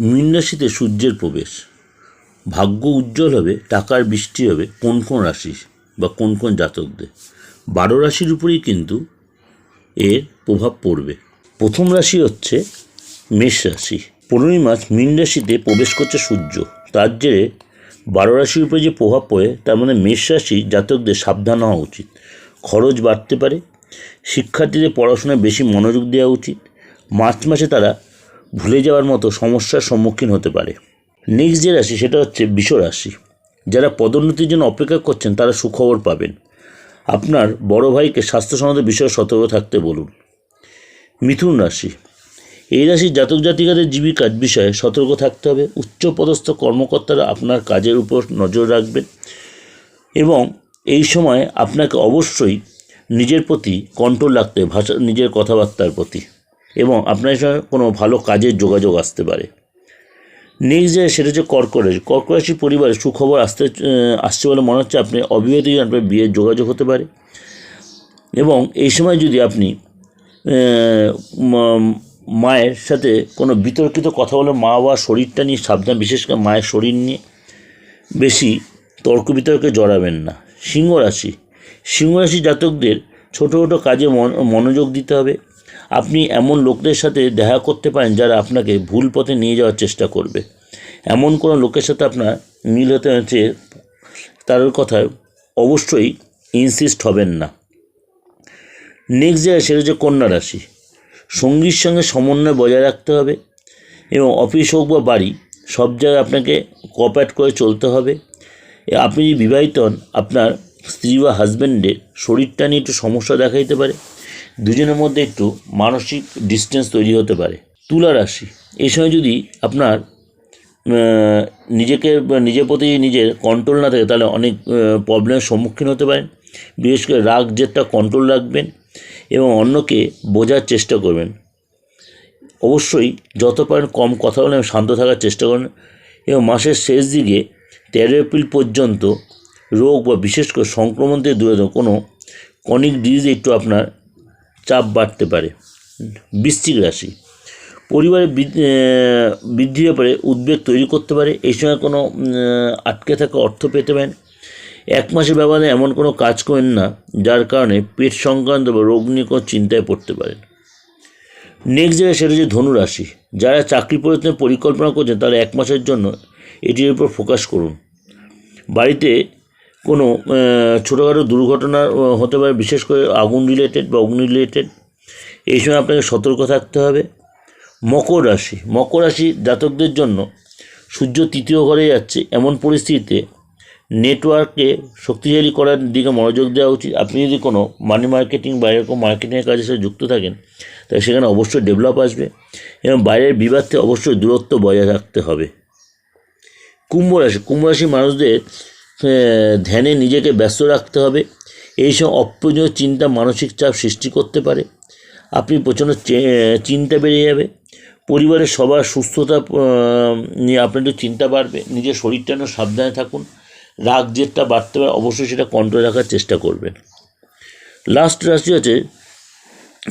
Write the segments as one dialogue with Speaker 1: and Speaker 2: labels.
Speaker 1: মীন রাশিতে সূর্যের প্রবেশ। ভাগ্য উজ্জ্বল হবে, টাকার বৃষ্টি হবে, কোন কোন রাশি বা কোন কোন জাতকদের। বারো রাশির উপরেই কিন্তু এর প্রভাব পড়বে। প্রথম রাশি হচ্ছে মেষ রাশি। পনেরোই মার্চ মীন রাশিতে প্রবেশ করছে সূর্য। তার জেরে বারো রাশির উপরে যে প্রভাব পড়ে, তার মানে মেষ রাশি জাতকদের সাবধান হওয়া উচিত। খরচ বাড়তে পারে, শিক্ষার্থীদের পড়াশোনায় বেশি মনোযোগ দেওয়া উচিত। মার্চ মাসে তারা ভুলে যাওয়ার মতো সমস্যার সম্মুখীন হতে পারে। নেক্সট যে রাশি, সেটা হচ্ছে বিষ রাশি। যারা পদোন্নতির জন্য অপেক্ষা করছেন, তারা সুখবর পাবেন। আপনার বড় ভাইকে স্বাস্থ্য সম্বন্ধে বিষয়ে সতর্ক থাকতে বলুন। মিথুন রাশি। এই রাশির জাতক জাতিকাদের জীবিকার বিষয়ে সতর্ক থাকতে হবে। উচ্চপদস্থ কর্মকর্তারা আপনার কাজের উপর নজর রাখবেন এবং এই সময় আপনাকে অবশ্যই নিজের প্রতি কন্ট্রোল রাখতে ভাষা, নিজের কথাবার্তার প্রতি। এবং আপনার সঙ্গে কোনো ভালো কাজের যোগাযোগ আসতে পারে। নেক্সট যে সেটা হচ্ছে কর্ক রাশি কর্ক রাশির পরিবারে সুখবর আসতে আসছে বলে মনে হচ্ছে আপনি অবিবাহিত আপনার বিয়ের যোগাযোগ হতে পারে। এবং এই সময় যদি আপনি মায়ের সাথে কোনো বিতর্কিত কথা বলে মা বা শরীরটা নিয়ে সাবধান, বিশেষ করে মায়ের শরীর নিয়ে বেশি তর্ক বিতর্কে জড়াবেন না। সিংহ রাশি জাতকদের ছোটো ছোটো কাজে মন- মনোযোগ দিতে হবে। আপনি এমন লোকদের সাথে দেখা করতে পারেন যারা আপনাকে ভুল পথে নিয়ে যাওয়ার চেষ্টা করবে। এমন কোনো লোকের সাথে আপনার মিল হতে হচ্ছে তার কথায় অবশ্যই ইনসিস্ট হবেন না। নেক্সট জায়গায় সেটা হচ্ছে কন্যা রাশি। সঙ্গীর সঙ্গে সমন্বয় বজায় রাখতে হবে এবং অফিস হোক বা বাড়ি, সব জায়গায় আপনাকে কপ্যাট করে চলতে হবে। আপনি যদি বিবাহিত হন, আপনার স্ত্রী বা হাজব্যান্ডের শরীরটা নিয়ে একটু সমস্যা দেখা দিতে পারে। দুজনের মধ্যে একটু মানসিক ডিস্টেন্স তৈরি হতে পারে। তুলা রাশি এই সময় যদি আপনার নিজেকে, নিজের প্রতি নিজের কন্ট্রোল না থাকে, তাহলে অনেক প্রবলেমের সম্মুখীন হতে পারেন। বিশেষ করে রাগ জেদটা কন্ট্রোল রাখবেন এবং অন্যকে বোঝার চেষ্টা করবেন। অবশ্যই যত পারেন কম কথা বলে শান্ত থাকার চেষ্টা করুন। এবং মাসের শেষ দিকে তেরো এপ্রিল পর্যন্ত রোগ বা বিশেষ করে সংক্রমণ থেকে দূরে কোনো কনিক ডিজিজ একটু আপনার চাপ বাড়তে পারে। বৃশ্চিক রাশি। আহ, বৃদ্ধির ব্যাপারে উদ্বেগ তৈরি করতে পারে। এই সময় কোনো আটকে থাকা অর্থ পেতে পারেন। এক মাসের ব্যবধানে এমন কোনো কাজ করেন না যার কারণে পেট সংক্রান্ত বা রোগ নিয়ে কোনো চিন্তায় পড়তে পারেন। নেক্সট জায়গায় সেটা হচ্ছে ধনুরাশি যারা চাকরি পরিবর্তনের পরিকল্পনা করছেন তারা এক মাসের জন্য এটির উপর ফোকাস করুন। বাড়িতে কোনো ছোটোখাটো দুর্ঘটনা হতে পারে, বিশেষ করে আগুন রিলেটেড বা অগ্নি রিলেটেড এই সময় আপনাকে সতর্ক থাকতে হবে। মকর রাশি মকর রাশি জাতকদের জন্য সূর্য তৃতীয় ঘরে যাচ্ছে। এমন পরিস্থিতিতে নেটওয়ার্ককে শক্তিশালী করার দিকে মনোযোগ দেওয়া উচিত। আপনি যদি কোনো মানি মার্কেটিং বা এরকম মার্কেটিংয়ের কাজের সাথে যুক্ত থাকেন, তাহলে সেখানে অবশ্যই ডেভেলপ আসবে এবং বাইরের বিবাদ থেকে অবশ্যই দূরত্ব বজায় রাখতে হবে। কুম্ভ রাশি, কুম্ভ মানুষদের ধ্যানে নিজেকে ব্যস্ত রাখতে হবে। এই সব অপ্রয়োজনীয় চিন্তা মানসিক চাপ সৃষ্টি করতে পারে। আপনি প্রচণ্ড চিন্তা বেড়ে যাবে। পরিবারের সবার সুস্থতা নিয়ে আপনার একটু চিন্তা বাড়বে। নিজের শরীরটা নিয়ে সাবধানে থাকুন। রাগ জেদটা বাড়তে পারে। অবশ্যই সেটা কন্ট্রোল রাখার চেষ্টা করবেন। লাস্ট রাশি হচ্ছে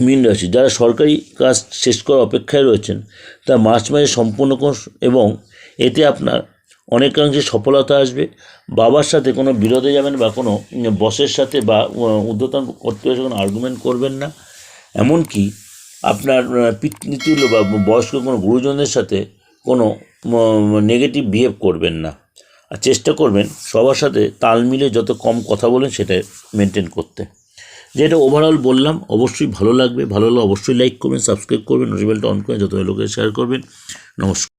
Speaker 1: মীন রাশি। যারা সরকারি কাজ শেষ করার অপেক্ষায় রয়েছেন তা মার্চ মাসে সম্পূর্ণ এবং এতে আপনার অনেকাংশে সফলতা আসবে। বাবার সাথে কোনো বিরোধে যাবেন বা কোনো বসের সাথে বা ঊর্ধ্বতন কর্তৃপক্ষের কোনো আর্গুমেন্ট করবেন না। এমনকি আপনার পিতৃতুল্য বা বয়স্ক কোনো গুরুজনদের সাথে কোনো নেগেটিভ বিহেভ করবেন না। আর চেষ্টা করবেন সবার সাথে তাল মিলে যত কম কথা বলেন সেটা মেনটেন করতে। যেটা ওভারঅল বললাম, অবশ্যই ভালো লাগবে। ভালো লাগলে অবশ্যই লাইক করবেন সাবস্ক্রাইব করবেন নোটিফিকেশনটা অন করে যত লোকের শেয়ার করবেন। নমস্কার।